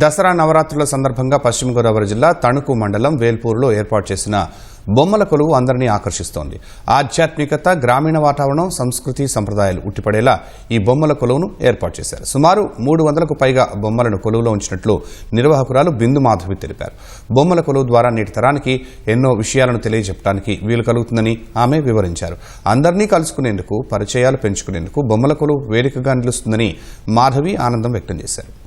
దసరా నవరాత్రుల సందర్భంగా పశ్చిమ గోదావరి జిల్లా తణుకు మండలం వేల్పూరులో ఏర్పాటు చేసిన బొమ్మల కొలువు అందరినీ ఆకర్షిస్తోంది. ఆధ్యాత్మికత గ్రామీణ వాతావరణం సంస్కృతి సంప్రదాయాలు ఉట్టిపడేలా ఈ బొమ్మల కొలువును ఏర్పాటు చేశారు. సుమారు మూడు వందలకు పైగా బొమ్మలను కొలువులో ఉంచినట్లు నిర్వాహకురాలు బిందు మాధవి తెలిపారు. బొమ్మల కొలువు ద్వారా నేటి తరానికి ఎన్నో విషయాలను తెలియజెప్పడానికి వీలు కలుగుతుందని ఆమె వివరించారు. అందరినీ కలుసుకునేందుకు పరిచయాలు పెంచుకునేందుకు బొమ్మల కొలువు వేదికగా నిలుస్తుందని మాధవి ఆనందం వ్యక్తం చేశారు.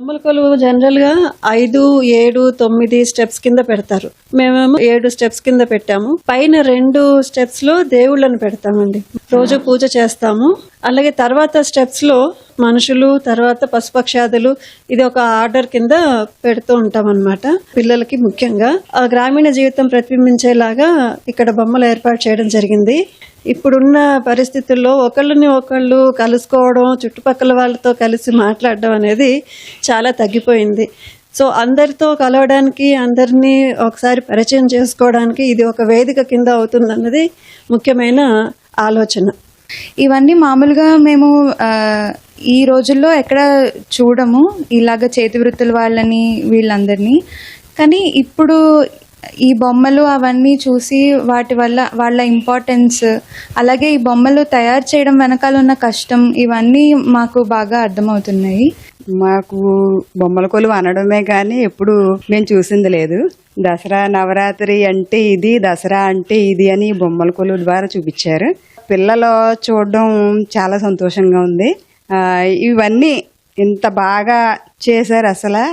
బొమ్మల కొలువు జనరల్గా ఐదు ఏడు తొమ్మిది స్టెప్స్ కింద పెడతారు. మేమేమో ఏడు స్టెప్స్ కింద పెట్టాము. పైన రెండు స్టెప్స్లో దేవుళ్ళని పెడతామండి. రోజు పూజ చేస్తాము. అలాగే తర్వాత స్టెప్స్లో మనుషులు తర్వాత పశుపక్షాదులు ఇది ఒక ఆర్డర్ కింద పెడుతూ ఉంటాం అనమాట పిల్లలకి ముఖ్యంగా. ఆ గ్రామీణ జీవితం ప్రతిబింబించేలాగా ఇక్కడ బొమ్మలు ఏర్పాటు చేయడం జరిగింది. ఇప్పుడున్న పరిస్థితుల్లో ఒకళ్ళని ఒకళ్ళు కలుసుకోవడం చుట్టుపక్కల వాళ్ళతో కలిసి మాట్లాడడం అనేది చాలా తగ్గిపోయింది. సో అందరితో కలవడానికి అందరినీ ఒకసారి పరిచయం చేసుకోవడానికి ఇది ఒక వేదిక కింద అవుతుందన్నది ముఖ్యమైన ఆలోచన. ఇవన్నీ మామూలుగా మేము ఈ రోజుల్లో ఎక్కడ చూడము. ఇలాగ చేతి వృత్తుల వాళ్ళని వీళ్ళందరినీ. కానీ ఇప్పుడు ఈ బొమ్మలు అవన్నీ చూసి వాటి వల్ల వాళ్ళ ఇంపార్టెన్స్ అలాగే ఈ బొమ్మలు తయారు చేయడం వెనకాల ఉన్న కష్టం ఇవన్నీ మాకు బాగా అర్థమవుతున్నాయి. మాకు బొమ్మల కొలువు అనడమే కానీ ఎప్పుడు మేము చూసింది లేదు. దసరా నవరాత్రి అంటే ఇది దసరా అంటే ఇది అని బొమ్మల కొలువు ద్వారా చూపించారు. పిల్లలు చూడడం చాలా సంతోషంగా ఉంది. ఇవన్నీ ఇంత బాగా చేశారు అసలు.